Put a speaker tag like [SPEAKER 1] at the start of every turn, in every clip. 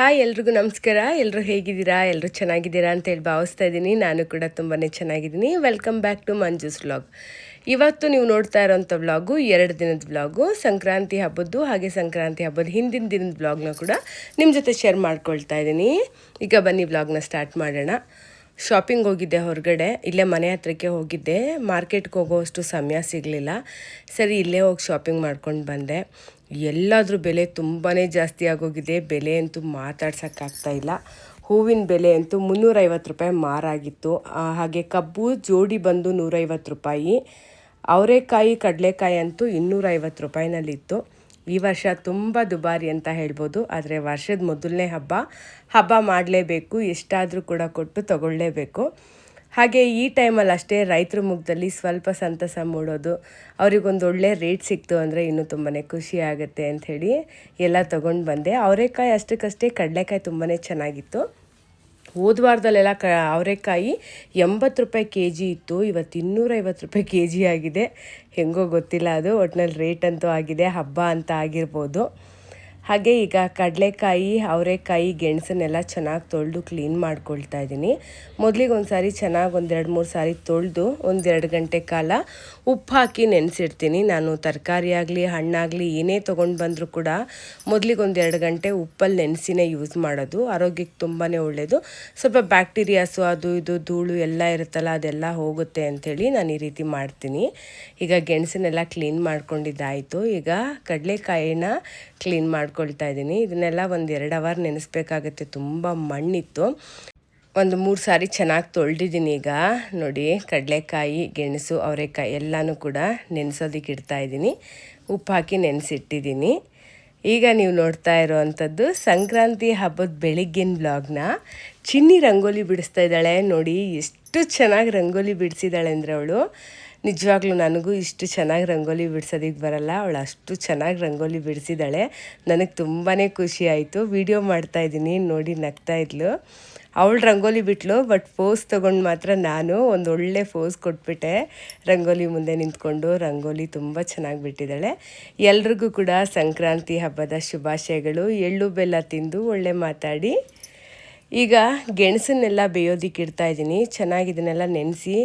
[SPEAKER 1] Hi ಎಲ್ರಿಗೂ ನಮಸ್ಕಾರ. ಎಲ್ಲರೂ ಹೇಗಿದ್ದೀರಾ? ಎಲ್ಲರೂ ಚೆನ್ನಾಗಿದ್ದೀರಾ ಅಂತೇಳಿ ಭಾವಿಸ್ತಾ ಇದ್ದೀನಿ. ನಾನು ಕೂಡ ತುಂಬಾ ಚೆನ್ನಾಗಿದ್ದೀನಿ. Welcome back to Manju's vlog ಇವತ್ತು ನೀವು ನೋಡ್ತಾ ಇರೋಂಥ ವ್ಲಾಗು ಎರಡು ದಿನದ ವ್ಲಾಗು ಸಂಕ್ರಾಂತಿ ಹಬ್ಬದ್ದು ಹಾಗೆ ಸಂಕ್ರಾಂತಿ ಹಬ್ಬದ ಹಿಂದಿನ ದಿನದ ವ್ಲಾಗ್ನ ಕೂಡ ನಿಮ್ಮ ಜೊತೆ ಶೇರ್ ಮಾಡ್ಕೊಳ್ತಾ ಇದ್ದೀನಿ. ಈಗ ಬನ್ನಿ ವ್ಲಾಗ್ನ ಸ್ಟಾರ್ಟ್ ಮಾಡೋಣ. ಶಾಪಿಂಗ್ ಹೋಗಿದ್ದೆ ಹೊರಗಡೆ, ಇಲ್ಲೇ ಮನೆ ಹತ್ರಕ್ಕೆ ಹೋಗಿದ್ದೆ. ಮಾರ್ಕೆಟ್ಗೆ ಹೋಗೋಷ್ಟು ಸಮಯ ಸಿಗಲಿಲ್ಲ. ಸರಿ, ಇಲ್ಲೇ ಹೋಗಿ ಶಾಪಿಂಗ್ ಮಾಡ್ಕೊಂಡು ಬಂದೆ. ಎಲ್ಲಾದರೂ ಬೆಲೆ ತುಂಬಾ ಜಾಸ್ತಿ ಆಗೋಗಿದೆ. ಬೆಲೆ ಅಂತೂ ಮಾತಾಡ್ಸೋಕ್ಕಾಗ್ತಾ ಇಲ್ಲ. ಹೂವಿನ ಬೆಲೆ ಅಂತೂ ಮುನ್ನೂರೈವತ್ತು ರೂಪಾಯಿ ಮಾರಾಗಿತ್ತು ಹಾಗೆ ಕಬ್ಬು ಜೋಡಿ ಬಂದು ನೂರೈವತ್ತು ರೂಪಾಯಿ. ಅವರೆಕಾಯಿ, ಕಡಲೆಕಾಯಿ ಅಂತೂ ಇನ್ನೂರೈವತ್ತು ರೂಪಾಯಿನಲ್ಲಿತ್ತು. ಈ ವರ್ಷ ತುಂಬ ದುಬಾರಿ ಅಂತ ಹೇಳ್ಬೋದು, ಆದರೆ ವರ್ಷದ ಮೊದಲನೇ ಹಬ್ಬ ಹಬ್ಬ ಮಾಡಲೇಬೇಕು, ಎಷ್ಟಾದರೂ ಕೂಡ ಕೊಟ್ಟು ತಗೊಳ್ಳೇಬೇಕು. ಹಾಗೆ ಈ ಟೈಮಲ್ಲಿ ಅಷ್ಟೇ ರೈತರ ಮುಖದಲ್ಲಿ ಸ್ವಲ್ಪ ಸಂತಸ ಮೂಡೋದು, ಅವ್ರಿಗೊಂದು ಒಳ್ಳೆ ರೇಟ್ ಸಿಕ್ತು ಅಂದರೆ ಇನ್ನೂ ತುಂಬಾ ಖುಷಿ ಆಗುತ್ತೆ ಅಂಥೇಳಿ ಎಲ್ಲ ತೊಗೊಂಡು ಬಂದೆ. ಅವರೆಕಾಯಿ ಅಷ್ಟಕ್ಕಷ್ಟೇ ಕಡಲೆಕಾಯಿ ತುಂಬಾ ಚೆನ್ನಾಗಿತ್ತು. ಹೋದ ವಾರದಲ್ಲೆಲ್ಲ ಕ ಅವರೆಕಾಯಿ ಎಂಬತ್ತು ರೂಪಾಯಿ ಕೆ ಜಿ ಇತ್ತು. ಇವತ್ತು ಇನ್ನೂರೈವತ್ತು ರೂಪಾಯಿ ಕೆ ಜಿ ಆಗಿದೆ. ಹೆಂಗೋ ಗೊತ್ತಿಲ್ಲ ಅದು. ಒಟ್ನಲ್ಲಿ ರೇಟ್ ಅಂತೂ ಆಗಿದೆ. ಹಬ್ಬ ಅಂತ ಆಗಿರ್ಬೋದು. ಹಾಗೆ ಈಗ ಕಡಲೆಕಾಯಿ, ಅವರೆಕಾಯಿ, ಗೆಣಸನ್ನೆಲ್ಲ ಚೆನ್ನಾಗಿ ತೊಳೆದು ಕ್ಲೀನ್ ಮಾಡ್ಕೊಳ್ತಾ ಇದ್ದೀನಿ ಮೊದಲಿಗೆ ಒಂದು ಸಾರಿ ಚೆನ್ನಾಗಿ ಒಂದೆರಡು ಮೂರು ಸಾರಿ ತೊಳೆದು ಒಂದೆರಡು ಗಂಟೆ ಕಾಲ ಉಪ್ಪು ಹಾಕಿ ನೆನೆಸಿಡ್ತೀನಿ. ನಾನು ತರಕಾರಿ ಆಗಲಿ ಹಣ್ಣಾಗಲಿ ಏನೇ ತೊಗೊಂಡು ಬಂದರೂ ಕೂಡ ಮೊದಲಿಗೆ ಒಂದೆರಡು ಗಂಟೆ ಉಪ್ಪಲ್ಲಿ ನೆನೆಸಿನೇ ಯೂಸ್ ಮಾಡೋದು. ಆರೋಗ್ಯಕ್ಕೆ ತುಂಬಾ ಒಳ್ಳೆಯದು ಸ್ವಲ್ಪ ಬ್ಯಾಕ್ಟೀರಿಯಾಸು ಅದು ಇದು ಧೂಳು ಎಲ್ಲ ಇರುತ್ತಲ್ಲ, ಅದೆಲ್ಲ ಹೋಗುತ್ತೆ ಅಂಥೇಳಿ ನಾನು ಈ ರೀತಿ ಮಾಡ್ತೀನಿ. ಈಗ ಗೆಣಸನ್ನೆಲ್ಲ ಕ್ಲೀನ್ ಮಾಡ್ಕೊಂಡಿದ್ದಾಯಿತು. ಈಗ ಕಡಲೆಕಾಯಿನ ಕ್ಲೀನ್ ಮಾಡ್ಕೊಳ್ತಾ ಇದ್ದೀನಿ. ಇದನ್ನೆಲ್ಲ ಒಂದು ಎರಡು ಅವರ್ ನೆನೆಸ್ಬೇಕಾಗತ್ತೆ. ತುಂಬ ಮಣ್ಣಿತ್ತು. ಒಂದು ಮೂರು ಸಾರಿ ಚೆನ್ನಾಗಿ ತೊಳೆದಿದ್ದೀನಿ ಈಗ. ನೋಡಿ, ಕಡಲೆಕಾಯಿ, ಗೆಣಸು, ಅವರೆಕಾಯಿ ಎಲ್ಲನೂ ಕೂಡ ನೆನೆಸೋದಕ್ಕೆ ಇಡ್ತಾ ಇದ್ದೀನಿ. ಉಪ್ಪು ಹಾಕಿ ನೆನೆಸಿಟ್ಟಿದ್ದೀನಿ. ಈಗ ನೀವು ನೋಡ್ತಾ ಇರೋವಂಥದ್ದು ಸಂಕ್ರಾಂತಿ ಹಬ್ಬದ ಬೆಳಿಗ್ಗಿನ ಬ್ಲಾಗ್ನ ಚಿನ್ನಿ ರಂಗೋಲಿ ಬಿಡಿಸ್ತಾ ಇದ್ದಾಳೆ. ನೋಡಿ, ಎಷ್ಟು ಚೆನ್ನಾಗಿ ರಂಗೋಲಿ ಬಿಡಿಸಿದ್ದಾಳೆ ಅಂದರೆ ಅವಳು. ನಿಜವಾಗ್ಲೂ ನನಗೂ ಇಷ್ಟು ಚೆನ್ನಾಗಿ ರಂಗೋಲಿ ಬಿಡ್ಸೋದಕ್ಕೆ ಬರಲ್ಲ. ಅವಳು ಅಷ್ಟು ಚೆನ್ನಾಗಿ ರಂಗೋಲಿ ಬಿಡಿಸಿದ್ದಾಳೆ. ನನಗೆ ತುಂಬಾ ಖುಷಿ ಆಯಿತು. ವಿಡಿಯೋ ಮಾಡ್ತಾ ಇದ್ದೀನಿ. ನೋಡಿ ನಗ್ತಾ ಇದ್ಲು. ಅವಳು ರಂಗೋಲಿ ಬಿಟ್ಲು, ಬಟ್ ಫೋಸ್ ತೊಗೊಂಡು ಮಾತ್ರ ನಾನು ಒಂದು ಒಳ್ಳೆ ಪೋಸ್ ಕೊಟ್ಬಿಟ್ಟೆ. ರಂಗೋಲಿ ಮುಂದೆ ನಿಂತ್ಕೊಂಡು ರಂಗೋಲಿ ತುಂಬ ಚೆನ್ನಾಗಿ ಬಿಟ್ಟಿದ್ದಾಳೆ. ಎಲ್ರಿಗೂ ಕೂಡ ಸಂಕ್ರಾಂತಿ ಹಬ್ಬದ ಶುಭಾಶಯಗಳು. ಎಳ್ಳು ಬೆಲ್ಲ ತಿಂದು ಒಳ್ಳೆ ಮಾತಾಡಿ. ಈಗ ಗೆಣಸನ್ನೆಲ್ಲ ಬೇಯೋದಿಕ್ಕೆ ಇಡ್ತಾ ಇದ್ದೀನಿ. ಚೆನ್ನಾಗಿ ಇದನ್ನೆಲ್ಲ ನೆನೆಸಿ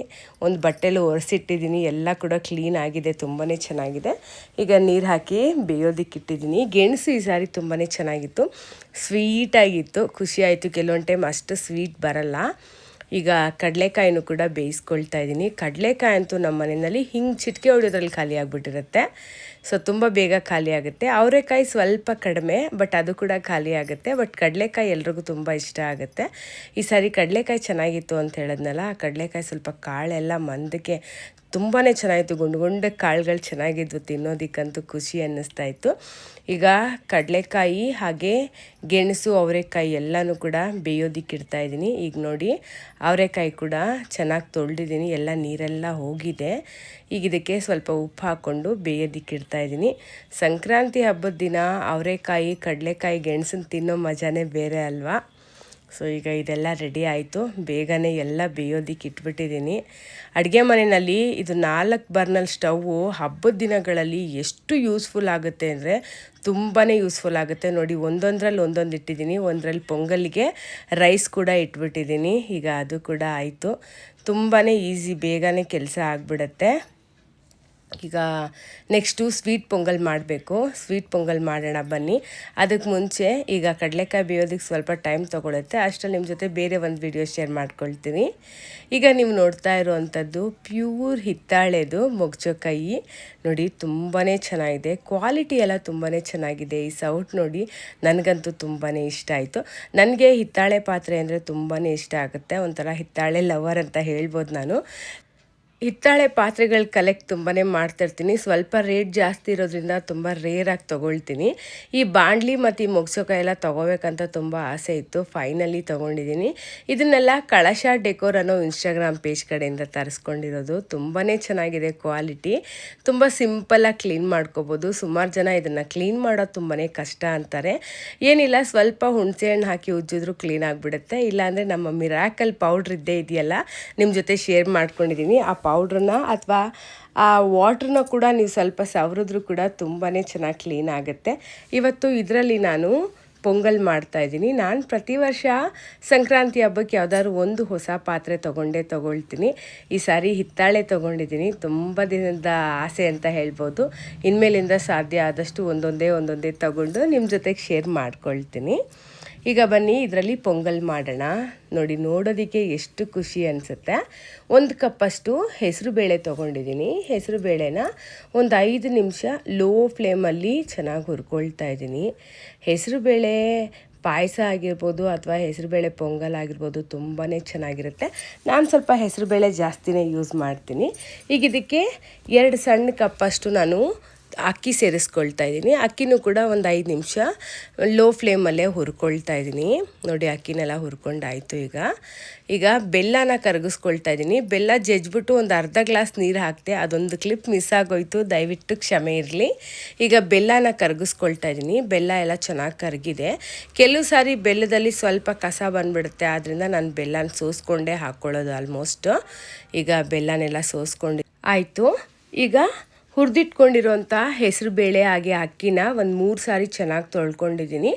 [SPEAKER 1] ಒಂದು ಬಟ್ಟೆಲು ಒರೆಸಿಟ್ಟಿದ್ದೀನಿ. ಎಲ್ಲ ಕೂಡ ಕ್ಲೀನ್ ಆಗಿದೆ ತುಂಬಾ ಚೆನ್ನಾಗಿದೆ. ಈಗ ನೀರು ಹಾಕಿ ಬೇಯೋದಿಕ್ಕೆ ಇಟ್ಟಿದ್ದೀನಿ. ಗೆಣಸು ಈ ಸಾರಿ ತುಂಬಾ ಚೆನ್ನಾಗಿತ್ತು. ಸ್ವೀಟಾಗಿತ್ತು. ಖುಷಿಯಾಯಿತು ಕೆಲವೊಂದು ಟೈಮ್ ಅಷ್ಟು ಸ್ವೀಟ್ ಬರಲ್ಲ. ಈಗ ಕಡಲೆಕಾಯಿನೂ ಕೂಡ ಬೇಯಿಸ್ಕೊಳ್ತಾ ಇದ್ದೀನಿ. ಕಡಲೆಕಾಯಿ ಅಂತೂ ನಮ್ಮ ಮನೆಯಲ್ಲಿ ಹಿಂಗೆ ಚಿಟಿಕೆ ಹೊಡೆಯೋದ್ರಲ್ಲಿ ಖಾಲಿ ಆಗಿಬಿಟ್ಟಿರುತ್ತೆ. ಸೊ ತುಂಬ ಬೇಗ ಖಾಲಿ ಆಗುತ್ತೆ. ಅವರೆಕಾಯಿ ಸ್ವಲ್ಪ ಕಡಿಮೆ ಬಟ್ ಅದು ಕೂಡ ಖಾಲಿ ಆಗುತ್ತೆ. ಬಟ್ ಕಡಲೆಕಾಯಿ ಎಲ್ರಿಗೂ ತುಂಬ ಇಷ್ಟ ಆಗುತ್ತೆ. ಈ ಸಾರಿ ಕಡಲೆಕಾಯಿ ಚೆನ್ನಾಗಿತ್ತು ಅಂತ ಹೇಳಿದ್ನಲ್ಲ, ಆ ಕಡಲೆಕಾಯಿ ಸ್ವಲ್ಪ ಕಾಳೆಲ್ಲ ಮಂದಕ್ಕೆ ತುಂಬಾ ಚೆನ್ನಾಗಿತ್ತು. ಗುಂಡು ಗುಂಡ ಕಾಳುಗಳು ಚೆನ್ನಾಗಿದ್ವು, ತಿನ್ನೋದಕ್ಕಂತೂ ಖುಷಿ ಅನ್ನಿಸ್ತಾ ಇತ್ತು. ಈಗ ಕಡಲೆಕಾಯಿ ಹಾಗೆ ಗೆಣಸು, ಅವರೆಕಾಯಿ ಎಲ್ಲನೂ ಕೂಡ ಬೇಯೋದಿಕ್ಕೆ ಇಡ್ತಾ ಇದ್ದೀನಿ. ಈಗ ನೋಡಿ, ಅವರೆಕಾಯಿ ಕೂಡ ಚೆನ್ನಾಗಿ ತೊಳೆದಿದ್ದೀನಿ. ಎಲ್ಲ ನೀರೆಲ್ಲ ಹೋಗಿದೆ. ಈಗ ಇದಕ್ಕೆ ಸ್ವಲ್ಪ ಉಪ್ಪು ಹಾಕ್ಕೊಂಡು ಬೇಯೋದಿಕ್ಕೆ ಇಡ್ತಾ ಇದ್ದೀನಿ. ಸಂಕ್ರಾಂತಿ ಹಬ್ಬದ ದಿನ ಅವರೆಕಾಯಿ, ಕಡಲೆಕಾಯಿ ಗೆಣಸನ್ನ ತಿನ್ನೋ ಮಜಾನೇ ಬೇರೆ ಅಲ್ವಾ? ಸೊ, ಈಗ ಇದೆಲ್ಲ ರೆಡಿ ಆಯಿತು. ಬೇಗನೆ ಎಲ್ಲ ಬೇಯೋದಿಕ್ಕೆ ಇಟ್ಬಿಟ್ಟಿದ್ದೀನಿ. ಅಡುಗೆ ಮನೆಯಲ್ಲಿ ಇದು ನಾಲ್ಕು ಬರ್ನಲ್ ಸ್ಟವ್ವು ಹಬ್ಬದ ದಿನಗಳಲ್ಲಿ ಎಷ್ಟು ಯೂಸ್ಫುಲ್ ಆಗುತ್ತೆ ಅಂದರೆ ತುಂಬಾ ಯೂಸ್ಫುಲ್ ಆಗುತ್ತೆ. ನೋಡಿ, ಒಂದೊಂದರಲ್ಲಿ ಒಂದೊಂದು ಇಟ್ಟಿದ್ದೀನಿ. ಒಂದರಲ್ಲಿ ಪೊಂಗಲ್ಗೆ ರೈಸ್ ಕೂಡ ಇಟ್ಬಿಟ್ಟಿದ್ದೀನಿ. ಈಗ ಅದು ಕೂಡ ಆಯಿತು. ತುಂಬಾ ಈಸಿ, ಬೇಗನೆ ಕೆಲಸ ಆಗಿಬಿಡತ್ತೆ. ಈಗ ನೆಕ್ಸ್ಟು ಸ್ವೀಟ್ ಪೊಂಗಲ್ ಮಾಡಬೇಕು. ಸ್ವೀಟ್ ಪೊಂಗಲ್ ಮಾಡೋಣ ಬನ್ನಿ. ಅದಕ್ಕೆ ಮುಂಚೆ ಈಗ ಕಡಲೆಕಾಯಿ ಬೇಯೋದಕ್ಕೆ ಸ್ವಲ್ಪ ಟೈಮ್ ತೊಗೊಳುತ್ತೆ. ಅಷ್ಟರಲ್ಲಿ ನಿಮ್ಮ ಜೊತೆ ಬೇರೆ ಒಂದು ವಿಡಿಯೋ ಶೇರ್ ಮಾಡ್ಕೊಳ್ತೀನಿ. ಈಗ ನೀವು ನೋಡ್ತಾ ಇರುವಂಥದ್ದು ಪ್ಯೂರ್ ಹಿತ್ತಾಳೆದು ಮೊಗ್ಜಕಾಯಿ ನೋಡಿ ತುಂಬಾ ಚೆನ್ನಾಗಿದೆ. ಕ್ವಾಲಿಟಿ ಎಲ್ಲ ತುಂಬಾ ಚೆನ್ನಾಗಿದೆ. ಈ ಸೌಟ್ ನೋಡಿ ನನಗಂತೂ ತುಂಬಾ ಇಷ್ಟ ಆಯಿತು. ನನಗೆ ಹಿತ್ತಾಳೆ ಪಾತ್ರೆ ಅಂದರೆ ತುಂಬಾ ಇಷ್ಟ ಆಗುತ್ತೆ. ಒಂಥರ ಹಿತ್ತಾಳೆ ಲವರ್ ಅಂತ ಹೇಳ್ಬೋದು ನಾನು. ಹಿತ್ತಾಳೆ ಪಾತ್ರೆಗಳು ಕಲೆಕ್ಟ್ ತುಂಬಾ ಮಾಡ್ತಿರ್ತೀನಿ. ಸ್ವಲ್ಪ ರೇಟ್ ಜಾಸ್ತಿ ಇರೋದ್ರಿಂದ ತುಂಬ ರೇರಾಗಿ ತೊಗೊಳ್ತೀನಿ. ಈ ಬಾಂಡ್ಲಿ ಮತ್ತು ಈ ಮೊಗ್ಸೋಕಾಯಿ ಎಲ್ಲ ತೊಗೋಬೇಕಂತ ತುಂಬ ಆಸೆ ಇತ್ತು. ಫೈನಲಿ ತೊಗೊಂಡಿದ್ದೀನಿ ಇದನ್ನೆಲ್ಲ ಕಳಶ ಡೆಕೋರ್ ಅನ್ನೋ ಇನ್ಸ್ಟಾಗ್ರಾಮ್ ಪೇಜ್ ಕಡೆಯಿಂದ ತರಿಸ್ಕೊಂಡಿರೋದು. ತುಂಬಾ ಚೆನ್ನಾಗಿದೆ ಕ್ವಾಲಿಟಿ ತುಂಬ ಸಿಂಪಲಾಗಿ ಕ್ಲೀನ್ ಮಾಡ್ಕೋಬೋದು. ಸುಮಾರು ಜನ ಇದನ್ನು ಕ್ಲೀನ್ ಮಾಡೋದು ತುಂಬಾ ಕಷ್ಟ ಅಂತಾರೆ. ಏನಿಲ್ಲ, ಸ್ವಲ್ಪ ಹುಣಸೆ ಹಣ್ಣು ಹಾಕಿ ಉಜ್ಜಿದ್ರು ಕ್ಲೀನ್ ಆಗಿಬಿಡುತ್ತೆ. ಇಲ್ಲಾಂದರೆ ನಮ್ಮ ಮಿರಾಕಲ್ ಪೌಡ್ರ್ ಇದ್ದೇ ಇದೆಯಲ್ಲ ನಿಮ್ಮ ಜೊತೆ ಶೇರ್ ಮಾಡ್ಕೊಂಡಿದ್ದೀನಿ ಆ ಪೌಡ್ರನ್ನ ಅಥವಾ ಆ ವಾಟ್ರನ್ನ ಕೂಡ ನೀವು ಸ್ವಲ್ಪ ಸವರಿದ್ರು ಕೂಡ ತುಂಬಾ ಚೆನ್ನಾಗಿ ಕ್ಲೀನ್ ಆಗುತ್ತೆ. ಇವತ್ತು ಇದರಲ್ಲಿ ನಾನು ಪೊಂಗಲ್ ಮಾಡ್ತಾ ಇದ್ದೀನಿ. ನಾನು ಪ್ರತಿ ವರ್ಷ ಸಂಕ್ರಾಂತಿ ಹಬ್ಬಕ್ಕೆ ಯಾವುದಾದ್ರು ಒಂದು ಹೊಸ ಪಾತ್ರೆ ತೊಗೊಂಡೇ ತೊಗೊಳ್ತೀನಿ. ಈ ಸಾರಿ ಹಿತ್ತಾಳೆ ತೊಗೊಂಡಿದ್ದೀನಿ. ತುಂಬ ದಿನದ ಆಸೆ ಅಂತ ಹೇಳ್ಬೋದು. ಇನ್ಮೇಲಿಂದ ಸಾಧ್ಯ ಆದಷ್ಟು ಒಂದೊಂದೇ ಒಂದೊಂದೇ ತಗೊಂಡು ನಿಮ್ಮ ಜೊತೆಗೆ ಶೇರ್ ಮಾಡ್ಕೊಳ್ತೀನಿ. ಈಗ ಬನ್ನಿ ಇದರಲ್ಲಿ ಪೊಂಗಲ್ ಮಾಡೋಣ. ನೋಡಿ, ನೋಡೋದಕ್ಕೆ ಎಷ್ಟು ಖುಷಿ ಅನಿಸುತ್ತೆ. ಒಂದು ಕಪ್ಪಷ್ಟು ಹೆಸರು ಬೇಳೆ ತೊಗೊಂಡಿದ್ದೀನಿ. ಹೆಸರು ಬೇಳೆನ ಒಂದು ಐದು ನಿಮಿಷ ಲೋ ಫ್ಲೇಮಲ್ಲಿ ಚೆನ್ನಾಗಿ ಹುರ್ಕೊಳ್ತಾ ಇದ್ದೀನಿ. ಹೆಸರು ಬೇಳೆ ಪಾಯಸ ಆಗಿರ್ಬೋದು ಅಥವಾ ಹೆಸರುಬೇಳೆ ಪೊಂಗಲ್ ಆಗಿರ್ಬೋದು ತುಂಬಾ ಚೆನ್ನಾಗಿರುತ್ತೆ. ನಾನು ಸ್ವಲ್ಪ ಹೆಸರುಬೇಳೆ ಜಾಸ್ತಿನೇ ಯೂಸ್ ಮಾಡ್ತೀನಿ. ಈಗ ಇದಕ್ಕೆ ಎರಡು ಸಣ್ಣ ಕಪ್ಪಷ್ಟು ನಾನು ಅಕ್ಕಿ ಸೇರಿಸ್ಕೊಳ್ತಾ ಇದ್ದೀನಿ. ಅಕ್ಕಿನೂ ಕೂಡ ಒಂದು ಐದು ನಿಮಿಷ ಲೋ ಫ್ಲೇಮಲ್ಲೇ ಹುರ್ಕೊಳ್ತಾ ಇದ್ದೀನಿ. ನೋಡಿ, ಅಕ್ಕಿನೆಲ್ಲ ಹುರ್ಕೊಂಡಾಯಿತು ಈಗ. ಈಗ ಬೆಲ್ಲನ ಕರಗಿಸ್ಕೊಳ್ತಾ ಇದ್ದೀನಿ. ಬೆಲ್ಲ ಜಜ್ಬಿಟ್ಟು ಒಂದು ಅರ್ಧ ಗ್ಲಾಸ್ ನೀರು ಹಾಕ್ತೆ ಅದೊಂದು ಕ್ಲಿಪ್ ಮಿಸ್ ಆಗೋಯ್ತು. ದಯವಿಟ್ಟು ಕ್ಷಮೆ ಇರಲಿ. ಈಗ ಬೆಲ್ಲನ ಕರಗಿಸ್ಕೊಳ್ತಾ ಇದ್ದೀನಿ. ಬೆಲ್ಲ ಎಲ್ಲ ಚೆನ್ನಾಗಿ ಕರಗಿದೆ. ಕೆಲವು ಸಾರಿ ಬೆಲ್ಲದಲ್ಲಿ ಸ್ವಲ್ಪ ಕಸ ಬಂದುಬಿಡುತ್ತೆ. ಆದ್ದರಿಂದ ನಾನು ಬೆಲ್ಲನ ಸೋಸ್ಕೊಂಡೇ ಹಾಕ್ಕೊಳ್ಳೋದು ಆಲ್ಮೋಸ್ಟ್ ಈಗ ಬೆಲ್ಲನೆಲ್ಲ ಸೋಸ್ಕೊಂಡು ಆಯಿತು. ಈಗ ಹುರಿದಿಟ್ಕೊಂಡಿರೋಂಥ ಹೆಸರು ಬೇಳೆ ಹಾಗೆ ಅಕ್ಕಿನ ಒಂದು ಮೂರು ಸಾರಿ ಚೆನ್ನಾಗಿ ತೊಳ್ಕೊಂಡಿದ್ದೀನಿ.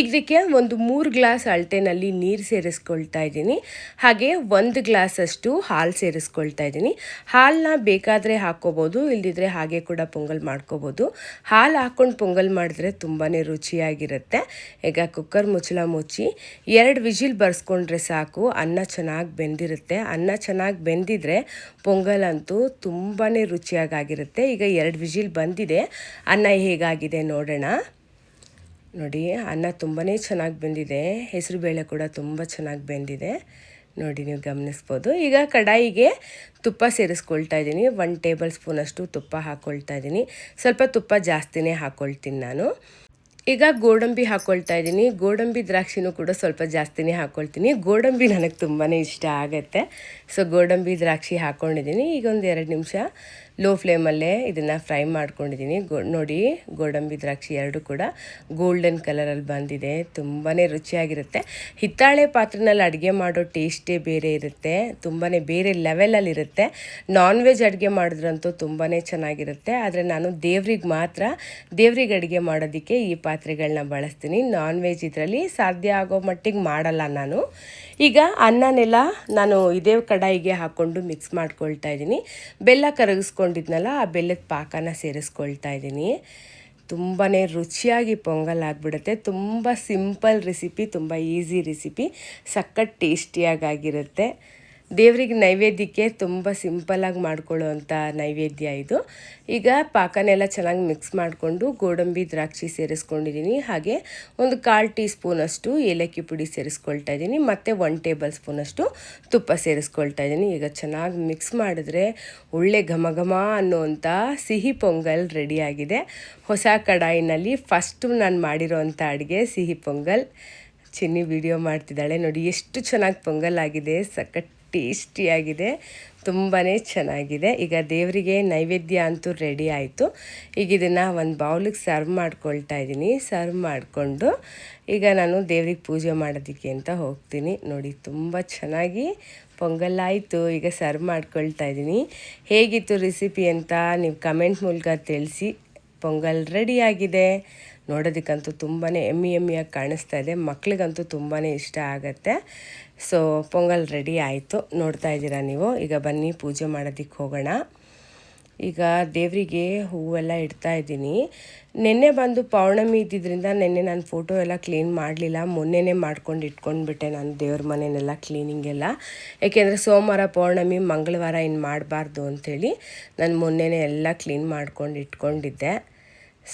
[SPEAKER 1] ಇದಕ್ಕೆ ಒಂದು ಮೂರು ಗ್ಲಾಸ್ ಅಳತೆನಲ್ಲಿ ನೀರು ಸೇರಿಸ್ಕೊಳ್ತಾ ಇದ್ದೀನಿ. ಹಾಗೆ ಒಂದು ಗ್ಲಾಸಷ್ಟು ಹಾಲು ಸೇರಿಸ್ಕೊಳ್ತಾ ಇದ್ದೀನಿ. ಹಾಲನ್ನ ಬೇಕಾದರೆ ಹಾಕ್ಕೋಬೋದು, ಇಲ್ದಿದ್ರೆ ಹಾಗೆ ಕೂಡ ಪೊಂಗಲ್ ಮಾಡ್ಕೋಬೋದು. ಹಾಲು ಹಾಕ್ಕೊಂಡು ಪೊಂಗಲ್ ಮಾಡಿದ್ರೆ ತುಂಬಾ ರುಚಿಯಾಗಿರುತ್ತೆ. ಈಗ ಕುಕ್ಕರ್ ಮುಚ್ಚಳ ಮುಚ್ಚಿ ಎರಡು ವಿಜಿಲ್ ಬರ್ಸ್ಕೊಂಡ್ರೆ ಸಾಕು, ಅನ್ನ ಚೆನ್ನಾಗಿ ಬೆಂದಿರುತ್ತೆ. ಅನ್ನ ಚೆನ್ನಾಗಿ ಬೆಂದಿದ್ರೆ ಪೊಂಗಲ್ ಅಂತೂ ತುಂಬಾ ರುಚಿಯಾಗಿರುತ್ತೆ ಈಗ ಎರಡು ವಿಜಿಲ್ ಬಂದಿದೆ. ಅನ್ನ ಹೇಗಾಗಿದೆ ನೋಡೋಣ. ನೋಡಿ, ಅನ್ನ ತುಂಬಾ ಚೆನ್ನಾಗಿ ಬೆಂದಿದೆ. ಹೆಸರು ಬೇಳೆ ಕೂಡ ತುಂಬ ಚೆನ್ನಾಗಿ ಬೆಂದಿದೆ. ನೋಡಿ, ನೀವು ಗಮನಿಸ್ಬೋದು. ಈಗ ಕಡಾಯಿಗೆ ತುಪ್ಪ ಸೇರಿಸ್ಕೊಳ್ತಾ ಇದ್ದೀನಿ. ಒನ್ ಟೇಬಲ್ ಸ್ಪೂನಷ್ಟು ತುಪ್ಪ ಹಾಕ್ಕೊಳ್ತಾ ಇದ್ದೀನಿ. ಸ್ವಲ್ಪ ತುಪ್ಪ ಜಾಸ್ತಿನೇ ಹಾಕ್ಕೊಳ್ತೀನಿ ನಾನು. ಈಗ ಗೋಡಂಬಿ ಹಾಕ್ಕೊಳ್ತಾ ಇದ್ದೀನಿ. ಗೋಡಂಬಿ ದ್ರಾಕ್ಷಿನೂ ಕೂಡ ಸ್ವಲ್ಪ ಜಾಸ್ತಿನೇ ಹಾಕ್ಕೊಳ್ತೀನಿ ಗೋಡಂಬಿ ನನಗೆ ತುಂಬಾ ಇಷ್ಟ ಆಗುತ್ತೆ. ಸೊ, ಗೋಡಂಬಿ ದ್ರಾಕ್ಷಿ ಹಾಕ್ಕೊಂಡಿದ್ದೀನಿ ಈಗ ಒಂದು ಎರಡು ನಿಮಿಷ ಲೋ ಫ್ಲೇಮಲ್ಲೇ ಇದನ್ನು ಫ್ರೈ ಮಾಡ್ಕೊಂಡಿದ್ದೀನಿ. ಗೋ, ನೋಡಿ, ಗೋಡಂಬಿ ದ್ರಾಕ್ಷಿ ಎರಡು ಕೂಡ ಗೋಲ್ಡನ್ ಕಲರಲ್ಲಿ ಬಂದಿದೆ. ತುಂಬಾ ರುಚಿಯಾಗಿರುತ್ತೆ. ಹಿತ್ತಾಳೆ ಪಾತ್ರೆನಲ್ಲಿ ಅಡುಗೆ ಮಾಡೋ ಟೇಸ್ಟೇ ಬೇರೆ ಇರುತ್ತೆ. ತುಂಬಾ ಬೇರೆ ಲೆವೆಲಲ್ಲಿರುತ್ತೆ ನಾನ್ ವೆಜ್ ಅಡುಗೆ ಮಾಡಿದ್ರಂತೂ ತುಂಬಾ ಚೆನ್ನಾಗಿರುತ್ತೆ. ಆದರೆ ನಾನು ದೇವ್ರಿಗೆ ಮಾತ್ರ, ದೇವ್ರಿಗೆ ಅಡುಗೆ ಮಾಡೋದಕ್ಕೆ ಈ ಪಾತ್ರೆಗಳನ್ನ ಬಳಸ್ತೀನಿ. ನಾನ್ ವೆಜ್ ಇದರಲ್ಲಿ ಸಾಧ್ಯ ಆಗೋ ಮಟ್ಟಿಗೆ ಮಾಡಲ್ಲ ನಾನು. ಈಗ ಅನ್ನನೆಲ್ಲ ನಾನು ಇದೇ ಕಡಾಯಿಗೆ ಹಾಕ್ಕೊಂಡು ಮಿಕ್ಸ್ ಮಾಡ್ಕೊಳ್ತಾ ಇದ್ದೀನಿ. ಬೆಲ್ಲ ಕರಗಿಸ್ಕೊಂಡಿದ್ನಲ್ಲ, ಆ ಬೆಲ್ಲದ ಪಾಕನ ಸೇರಿಸ್ಕೊಳ್ತಾ ಇದ್ದೀನಿ. ತುಂಬಾ ರುಚಿಯಾಗಿ ಪೊಂಗಲ್ ಆಗಿಬಿಡುತ್ತೆ. ತುಂಬ ಸಿಂಪಲ್ ರೆಸಿಪಿ ತುಂಬ ಈಸಿ ರೆಸಿಪಿ ಸಖತ್ ಟೇಸ್ಟಿಯಾಗಿರುತ್ತೆ ದೇವರಿಗೆ ನೈವೇದ್ಯಕ್ಕೆ ತುಂಬ ಸಿಂಪಲ್ಲಾಗಿ ಮಾಡ್ಕೊಳ್ಳೋವಂಥ ನೈವೇದ್ಯ ಇದು. ಈಗ ಪಾಕನೆಲ್ಲ ಚೆನ್ನಾಗಿ ಮಿಕ್ಸ್ ಮಾಡಿಕೊಂಡು ಗೋಡಂಬಿ ದ್ರಾಕ್ಷಿ ಸೇರಿಸ್ಕೊಂಡಿದ್ದೀನಿ. ಹಾಗೆ ಒಂದು ಕಾಲು ಟೀ ಸ್ಪೂನಷ್ಟು ಏಲಕ್ಕಿ ಪುಡಿ ಸೇರಿಸ್ಕೊಳ್ತಾ ಇದ್ದೀನಿ. ಮತ್ತು ಒನ್ ಟೇಬಲ್ ಸ್ಪೂನಷ್ಟು ತುಪ್ಪ ಸೇರಿಸ್ಕೊಳ್ತಾ ಇದ್ದೀನಿ. ಈಗ ಚೆನ್ನಾಗಿ ಮಿಕ್ಸ್ ಮಾಡಿದ್ರೆ ಒಳ್ಳೆ ಘಮ ಘಮ ಅನ್ನೋವಂಥ ಸಿಹಿ ಪೊಂಗಲ್ ರೆಡಿಯಾಗಿದೆ ಹೊಸ ಕಡಾಯಿನಲ್ಲಿ ಫಸ್ಟು ನಾನು ಮಾಡಿರೋವಂಥ ಅಡುಗೆ ಸಿಹಿ ಪೊಂಗಲ್. ಚಿನ್ನಿ ವಿಡಿಯೋ ಮಾಡ್ತಿದ್ದಾಳೆ ನೋಡಿ ಎಷ್ಟು ಚೆನ್ನಾಗಿ ಪೊಂಗಲ್ ಆಗಿದೆ. ಸಖತ್ ಟೇಸ್ಟಿಯಾಗಿದೆ. ತುಂಬಾ ಚೆನ್ನಾಗಿದೆ. ಈಗ ದೇವರಿಗೆ ನೈವೇದ್ಯ ಅಂತೂ ರೆಡಿ ಆಯಿತು. ಈಗ ಇದನ್ನು ಒಂದು ಬೌಲಿಗೆ ಸರ್ವ್ ಮಾಡ್ಕೊಳ್ತಾ ಇದ್ದೀನಿ. ಸರ್ವ್ ಮಾಡಿಕೊಂಡು ಈಗ ನಾನು ದೇವ್ರಿಗೆ ಪೂಜೆ ಮಾಡೋದಕ್ಕೆ ಅಂತ ಹೋಗ್ತೀನಿ. ನೋಡಿ, ತುಂಬ ಚೆನ್ನಾಗಿ ಪೊಂಗಲ್ ಆಯಿತು ಈಗ ಸರ್ವ್ ಮಾಡ್ಕೊಳ್ತಾ ಇದ್ದೀನಿ. ಹೇಗಿತ್ತು ರೆಸಿಪಿ ಅಂತ ನೀವು ಕಮೆಂಟ್ ಮೂಲಕ ತಿಳಿಸಿ. ಪೊಂಗಲ್ ರೆಡಿಯಾಗಿದೆ ನೋಡೋದಕ್ಕಂತೂ ತುಂಬಾ ಎಮ್ಮಿ ಎಮ್ಮಿಯಾಗಿ ಕಾಣಿಸ್ತಾ ಇದೆ. ಮಕ್ಳಿಗಂತೂ ತುಂಬಾ ಇಷ್ಟ ಆಗುತ್ತೆ. ಸೊ ಪೊಂಗಲ್ ರೆಡಿ ಆಯಿತು. ನೋಡ್ತಾ ಇದ್ದೀರಾ ನೀವು? ಈಗ ಬನ್ನಿ, ಪೂಜೆ ಮಾಡೋದಕ್ಕೆ ಹೋಗೋಣ. ಈಗ ದೇವರಿಗೆ ಹೂವೆಲ್ಲ ಇಡ್ತಾ ಇದ್ದೀನಿ. ನಿನ್ನೆ ಬಂದು ಪೌರ್ಣಮಿ ಇದ್ದಿದ್ದರಿಂದ ನಿನ್ನೆ ನಾನು ಫೋಟೋ ಎಲ್ಲ ಕ್ಲೀನ್ ಮಾಡಲಿಲ್ಲ. ಮೊನ್ನೆನೇ ಮಾಡ್ಕೊಂಡು ಇಟ್ಕೊಂಡ್ಬಿಟ್ಟೆ ನಾನು ದೇವ್ರ ಮನೆಯನ್ನೆಲ್ಲ ಕ್ಲೀನಿಂಗೆಲ್ಲ ಏಕೆಂದರೆ ಸೋಮವಾರ ಪೌರ್ಣಮಿ, ಮಂಗಳವಾರ ಇನ್ನು ಮಾಡಬಾರ್ದು ಅಂಥೇಳಿ ನಾನು ಮೊನ್ನೆನೇ ಎಲ್ಲ ಕ್ಲೀನ್ ಮಾಡ್ಕೊಂಡು ಇಟ್ಕೊಂಡಿದ್ದೆ.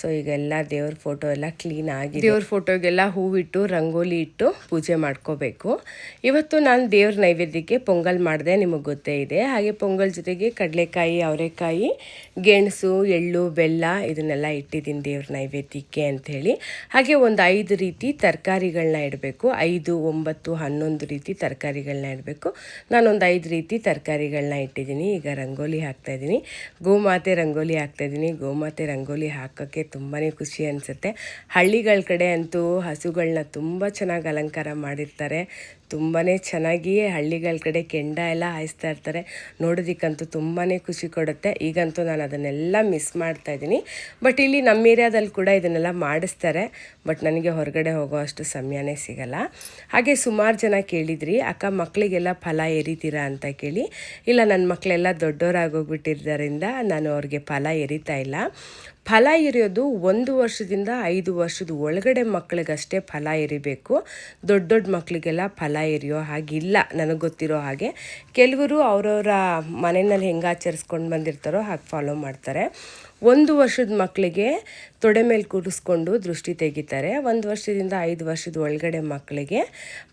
[SPEAKER 1] ಸೊ ಈಗೆಲ್ಲ ದೇವ್ರ ಫೋಟೋ ಎಲ್ಲ ಕ್ಲೀನ್ ಆಗಿ ದೇವ್ರ ಫೋಟೋಗೆಲ್ಲ ಹೂವಿಟ್ಟು, ರಂಗೋಲಿ ಇಟ್ಟು ಪೂಜೆ ಮಾಡ್ಕೋಬೇಕು. ಇವತ್ತು ನಾನು ದೇವ್ರ ನೈವೇದ್ಯಕ್ಕೆ ಪೊಂಗಲ್ ಮಾಡಿದೆ, ನಿಮಗೆ ಗೊತ್ತೇ ಇದೆ. ಹಾಗೆ ಪೊಂಗಲ್ ಜೊತೆಗೆ ಕಡಲೆಕಾಯಿ, ಅವರೆಕಾಯಿ, ಗೆಣಸು, ಎಳ್ಳು, ಬೆಲ್ಲ ಇದನ್ನೆಲ್ಲ ಇಟ್ಟಿದ್ದೀನಿ ದೇವ್ರ ನೈವೇದ್ಯಕ್ಕೆ ಅಂಥೇಳಿ. ಹಾಗೆ ಒಂದು ಐದು ರೀತಿ ತರಕಾರಿಗಳನ್ನ ಇಡಬೇಕು. ಐದು, ಒಂಬತ್ತು, ಹನ್ನೊಂದು ರೀತಿ ತರಕಾರಿಗಳನ್ನ ಇಡಬೇಕು. ನಾನೊಂದು ಐದು ರೀತಿ ತರಕಾರಿಗಳನ್ನ ಇಟ್ಟಿದ್ದೀನಿ. ಈಗ ರಂಗೋಲಿ ಹಾಕ್ತಾಯಿದ್ದೀನಿ ಗೋಮಾತೆ ರಂಗೋಲಿ ಹಾಕ್ತಾಯಿದ್ದೀನಿ ಗೋಮಾತೆ ರಂಗೋಲಿ ಹಾಕೋಕ್ಕೆ ತುಂಬಾ ಖುಷಿ ಅನಿಸುತ್ತೆ. ಹಳ್ಳಿಗಳ ಕಡೆ ಅಂತೂ ಹಸುಗಳನ್ನ ತುಂಬ ಚೆನ್ನಾಗಿ ಅಲಂಕಾರ ಮಾಡಿರ್ತಾರೆ. ತುಂಬಾ ಚೆನ್ನಾಗಿ ಹಳ್ಳಿಗಳ ಕಡೆ ಕೆಂಡ ಎಲ್ಲ ಹಾಯಿಸ್ತಾ ಇರ್ತಾರೆ. ನೋಡೋದಕ್ಕಂತೂ ತುಂಬಾ ಖುಷಿ ಕೊಡುತ್ತೆ. ಈಗಂತೂ ನಾನು ಅದನ್ನೆಲ್ಲ ಮಿಸ್ ಮಾಡ್ತಾ ಇದ್ದೀನಿ. ಬಟ್ ಇಲ್ಲಿ ನಮ್ಮ ಏರಿಯಾದಲ್ಲಿ ಕೂಡ ಇದನ್ನೆಲ್ಲ ಮಾಡಿಸ್ತಾರೆ. ಬಟ್ ನನಗೆ ಹೊರಗಡೆ ಹೋಗೋ ಅಷ್ಟು ಸಮಯನೇ ಸಿಗಲ್ಲ. ಹಾಗೆ ಸುಮಾರು ಜನ ಕೇಳಿದ್ರಿ, ಅಕ್ಕ ಮಕ್ಕಳಿಗೆಲ್ಲ ಫಲ ಎರಿತೀರಾ ಅಂತ ಕೇಳಿ. ಇಲ್ಲ ನನ್ನ ಮಕ್ಕಳೆಲ್ಲ ದೊಡ್ಡವರಾಗೋಗ್ಬಿಟ್ಟಿದ್ದರಿಂದ ನಾನು ಅವ್ರಿಗೆ ಫಲ ಎರಿತಾ ಇಲ್ಲ. ಫಲ ಎರಿಯೋದು ಒಂದು ವರ್ಷದಿಂದ ಐದು ವರ್ಷದ ಒಳಗಡೆ ಮಕ್ಕಳಿಗಷ್ಟೇ ಫಲ ಎರಿಬೇಕು. ದೊಡ್ಡ ದೊಡ್ಡ ಮಕ್ಕಳಿಗೆಲ್ಲ ಫಲ ಎರಿಯೋ ಹಾಗಿಲ್ಲ ನನಗೆ ಗೊತ್ತಿರೋ ಹಾಗೆ. ಕೆಲವರು ಅವರವರ ಮನೆಯಲ್ಲಿ ಹೆಂಗೆ ಆಚರಿಸ್ಕೊಂಡು ಬಂದಿರ್ತಾರೋ ಹಾಗೆ ಫಾಲೋ ಮಾಡ್ತಾರೆ. ಒಂದು ವರ್ಷದ ಮಕ್ಕಳಿಗೆ ತೊಡೆ ಮೇಲೆ ಕೂರಿಸ್ಕೊಂಡು ದೃಷ್ಟಿ ತೆಗಿತಾರೆ. ಒಂದು ವರ್ಷದಿಂದ ಐದು ವರ್ಷದ ಒಳಗಡೆ ಮಕ್ಕಳಿಗೆ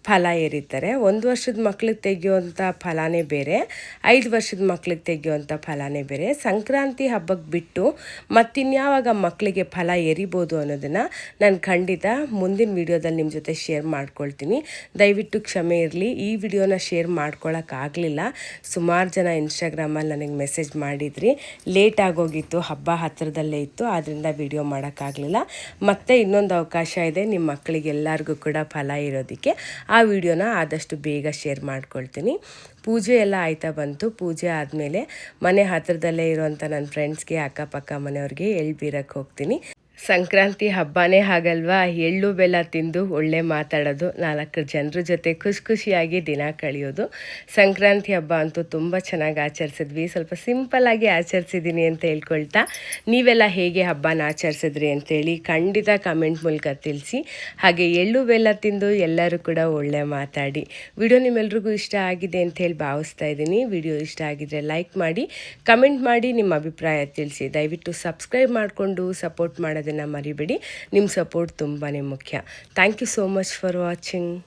[SPEAKER 1] ಫಲ ಎರಿತಾರೆ ಒಂದು ವರ್ಷದ ಮಕ್ಳಿಗೆ ತೆಗೆಯುವಂಥ ಫಲನೇ ಬೇರೆ, ಐದು ವರ್ಷದ ಮಕ್ಳಿಗೆ ತೆಗೆಯುವಂಥ ಫಲನೇ ಬೇರೆ. ಸಂಕ್ರಾಂತಿ ಹಬ್ಬಕ್ಕೆ ಬಿಟ್ಟು ಮತ್ತಿನ್ಯಾವಾಗ ಮಕ್ಕಳಿಗೆ ಫಲ ಎರಿಬೋದು ಅನ್ನೋದನ್ನು ನಾನು ಖಂಡಿತ ಮುಂದಿನ ವಿಡಿಯೋದಲ್ಲಿ ನಿಮ್ಮ ಜೊತೆ ಶೇರ್ ಮಾಡ್ಕೊಳ್ತೀನಿ. ದಯವಿಟ್ಟು ಕ್ಷಮೆ ಇರಲಿ. ಈ ವಿಡಿಯೋನ ಶೇರ್ ಮಾಡ್ಕೊಳ್ಳೋಕ್ಕಾಗಲಿಲ್ಲ ಸುಮಾರು ಜನ ಇನ್ಸ್ಟಾಗ್ರಾಮಲ್ಲಿ ನನಗೆ ಮೆಸೇಜ್ ಮಾಡಿದ್ರಿ. ಲೇಟ್ ಆಗೋಗಿತ್ತು, ಹಬ್ಬ ಹತ್ತಿರದಲ್ಲೇ ಇತ್ತು ಆದ್ದರಿಂದ ವಿಡಿಯೋ ಮಾಡೋಕ್ಕಾಗಲಿಲ್ಲ. ಮತ್ತೆ ಇನ್ನೊಂದು ಅವಕಾಶ ಇದೆ ನಿಮ್ಮ ಮಕ್ಕಳಿಗೆಲ್ಲರಿಗೂ ಕೂಡ ಫಲ ಇರೋದಕ್ಕೆ. ಆ ವಿಡಿಯೋನ ಆದಷ್ಟು ಬೇಗ ಶೇರ್ ಮಾಡ್ಕೊಳ್ತೀನಿ. ಪೂಜೆ ಎಲ್ಲ ಆಯ್ತಾ ಬಂತು. ಪೂಜೆ ಆದಮೇಲೆ ಮನೆ ಹತ್ತಿರದಲ್ಲೇ ಇರುವಂಥ ನನ್ನ ಫ್ರೆಂಡ್ಸ್ಗೆ ಅಕ್ಕಪಕ್ಕ ಮನೆಯವ್ರಿಗೆ ಎಳ್ಬೀರಕ್ಕೆ ಹೋಗ್ತೀನಿ. ಸಂಕ್ರಾಂತಿ ಹಬ್ಬನೇ ಹಾಗಲ್ವಾ? ಎಳ್ಳು, ಬೆಲ್ಲ ತಿಂದು ಒಳ್ಳೆ ಮಾತಾಡೋದು. ನಾಲ್ಕು ಜನರ ಜೊತೆ ಖುಷಿ ಖುಷಿಯಾಗಿ ದಿನ ಕಳೆಯೋದು. ಸಂಕ್ರಾಂತಿ ಹಬ್ಬ ಅಂತೂ ತುಂಬ ಚೆನ್ನಾಗಿ ಆಚರಿಸಿದ್ವಿ. ಸ್ವಲ್ಪ ಸಿಂಪಲ್ಲಾಗಿ ಆಚರಿಸಿದ್ದೀನಿ ಅಂತ ಹೇಳ್ಕೊಳ್ತಾ. ನೀವೆಲ್ಲ ಹೇಗೆ ಹಬ್ಬನ ಆಚರಿಸಿದ್ರಿ ಅಂತೇಳಿ ಖಂಡಿತ ಕಮೆಂಟ್ ಮೂಲಕ ತಿಳಿಸಿ. ಹಾಗೆ ಎಳ್ಳು, ಬೆಲ್ಲ ತಿಂದು ಎಲ್ಲರೂ ಕೂಡ ಒಳ್ಳೆ ಮಾತಾಡಿ. ವಿಡಿಯೋ ನಿಮ್ಮೆಲ್ರಿಗೂ ಇಷ್ಟ ಆಗಿದೆ ಅಂತ ಹೇಳಿ ಭಾವಿಸ್ತಾ ಇದ್ದೀನಿ. ವಿಡಿಯೋ ಇಷ್ಟ ಆಗಿದ್ರೆ ಲೈಕ್ ಮಾಡಿ, ಕಮೆಂಟ್ ಮಾಡಿ ನಿಮ್ಮ ಅಭಿಪ್ರಾಯ ತಿಳಿಸಿ. ದಯವಿಟ್ಟು ಸಬ್ಸ್ಕ್ರೈಬ್ ಮಾಡಿಕೊಂಡು ಸಪೋರ್ಟ್ ಮಾಡೋದನ್ನು ಮರಿಬೇಡಿ. ನಿಮ್ಮ ಸಪೋರ್ಟ್ ತುಂಬಾ ಮುಖ್ಯ. Thank you so much for watching